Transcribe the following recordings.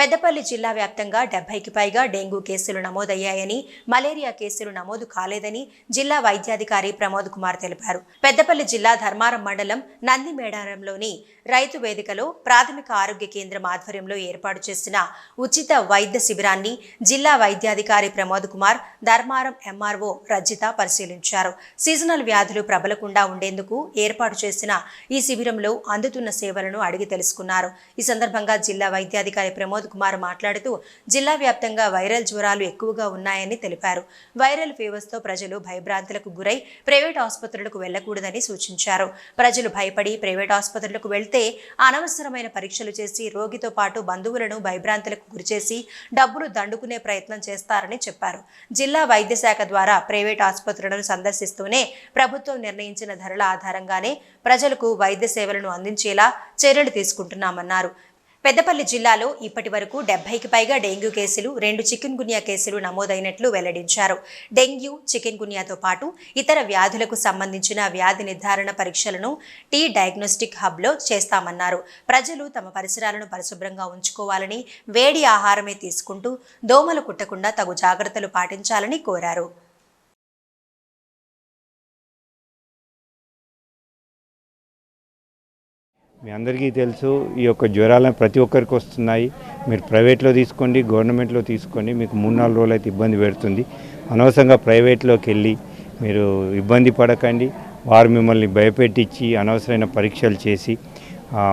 పెద్దపల్లి జిల్లా వ్యాప్తంగా డెబ్బైకి పైగా డెంగూ కేసులు నమోదయ్యాయని మలేరియా కేసులు నమోదు కాలేదని జిల్లా వైద్యాధికారి ప్రమోద్ కుమార్ తెలిపారు. పెద్దపల్లి జిల్లా ధర్మారం మండలం నందిమేడారంలోని రైతు వేదికలో ప్రాథమిక ఆరోగ్య కేంద్రం ఆధ్వర్యంలో ఏర్పాటు చేసిన ఉచిత వైద్య శిబిరాన్ని జిల్లా వైద్యాధికారి ప్రమోద్ కుమార్ ధర్మారం ఎంఆర్ఓ రజిత పరిశీలించారు. సీజనల్ వ్యాధులు ప్రబలకుండా ఉండేందుకు ఏర్పాటు చేసిన ఈ శిబిరంలో అందుతున్న సేవలను అడిగి తెలుసుకున్నారు. ఈ సందర్భంగా జిల్లా వైద్యాధికారి ప్రమోద్ కుమార్ మాట్లాడుతూ జిల్లా వ్యాప్తంగా వైరల్ జ్వరాలు ఎక్కువగా ఉన్నాయని తెలిపారు. వైరల్ ఫీవర్స్తో ప్రజలు భయభ్రాంతులకు గురై ప్రైవేట్ ఆసుపత్రులకు వెళ్ళకూడదని సూచించారు. ప్రజలు భయపడి ప్రైవేట్ ఆసుపత్రులకు వెళ్తే అనవసరమైన పరీక్షలు చేసి రోగితో పాటు బంధువులను భయభ్రాంతులకు గురిచేసి డబ్బులు దండుకునే ప్రయత్నం చేస్తారని చెప్పారు. జిల్లా వైద్య శాఖ ద్వారా ప్రైవేట్ ఆసుపత్రులను సందర్శిస్తూనే ప్రభుత్వం నిర్ణయించిన ధరల ఆధారంగానే ప్రజలకు వైద్య సేవలను అందించేలా చర్యలు తీసుకుంటున్నామన్నారు. పెద్దపల్లి జిల్లాలో ఇప్పటి వరకు డెబ్బైకి పైగా డెంగ్యూ కేసులు రెండు చికెన్ గున్యా కేసులు నమోదైనట్లు వెల్లడించారు. డెంగ్యూ చికెన్ గున్యాతో పాటు ఇతర వ్యాధులకు సంబంధించిన వ్యాధి నిర్ధారణ పరీక్షలను టీ డయాగ్నోస్టిక్ హబ్లో చేస్తామన్నారు. ప్రజలు తమ పరిసరాలను పరిశుభ్రంగా ఉంచుకోవాలని వేడి ఆహారమే తీసుకుంటూ దోమలు కుట్టకుండా తగు జాగ్రత్తలు పాటించాలని కోరారు. మీ అందరికీ తెలుసు ఈ యొక్క జ్వరాలను ప్రతి ఒక్కరికి వస్తున్నాయి. మీరు ప్రైవేట్లో తీసుకోండి గవర్నమెంట్లో తీసుకోండి. మీకు మూడు నాలుగు రోజులు అయితే ఇబ్బంది పెడుతుంది. అనవసరంగా ప్రైవేట్లోకి వెళ్ళి మీరు ఇబ్బంది పడకండి. వారు మిమ్మల్ని భయపెట్టించి అనవసరమైన పరీక్షలు చేసి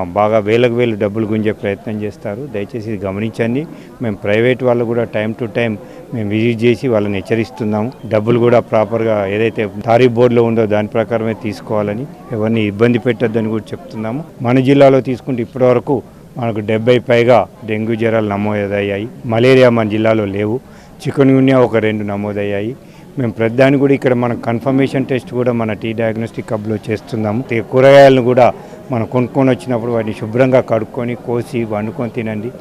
బాగా వేలకు వేలు డబ్బులు గుంజే ప్రయత్నం చేస్తారు. దయచేసి ఇది గమనించండి. మేము ప్రైవేట్ వాళ్ళు కూడా టైం టు టైం మేము విజిట్ చేసి వాళ్ళని హెచ్చరిస్తున్నాము డబ్బులు కూడా ప్రాపర్గా ఏదైతే తారీఫ్ బోర్డులో ఉందో దాని ప్రకారమే తీసుకోవాలని ఎవరిని ఇబ్బంది పెట్టొద్దని కూడా చెప్తున్నాము. మన జిల్లాలో తీసుకుంటే ఇప్పటివరకు మనకు డెబ్బై పైగా డెంగ్యూ జ్వరాలు నమోదయ్యాయి. మలేరియా మన జిల్లాలో లేవు. చికెన్ గున్యా ఒక రెండు నమోదయ్యాయి. మేము ప్రతిదాన్ని కూడా ఇక్కడ మన కన్ఫర్మేషన్ టెస్ట్ కూడా మన టీ డయాగ్నోస్టిక్ హబ్లో చేస్తున్నాము. కూరగాయలను కూడా మనం కొనుక్కొని వచ్చినప్పుడు వాటిని శుభ్రంగా కడుక్కొని కోసి వండుకొని తినండి.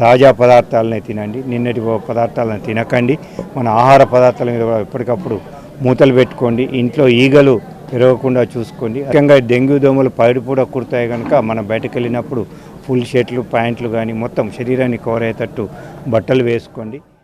తాజా పదార్థాలనే తినండి. నిన్నటి పదార్థాలను తినకండి. మన ఆహార పదార్థాల మీద కూడా ఎప్పటికప్పుడు మూతలు పెట్టుకోండి. ఇంట్లో ఈగలు పెరగకుండా చూసుకోండి. ముఖ్యంగా డెంగ్యూ దోమలు పైడు కూడా కుడతాయి కనుక మనం బయటకు వెళ్ళినప్పుడు ఫుల్ షర్ట్లు ప్యాంట్లు కానీ మొత్తం శరీరాన్ని కవర్ అయ్యేటట్టు బట్టలు వేసుకోండి.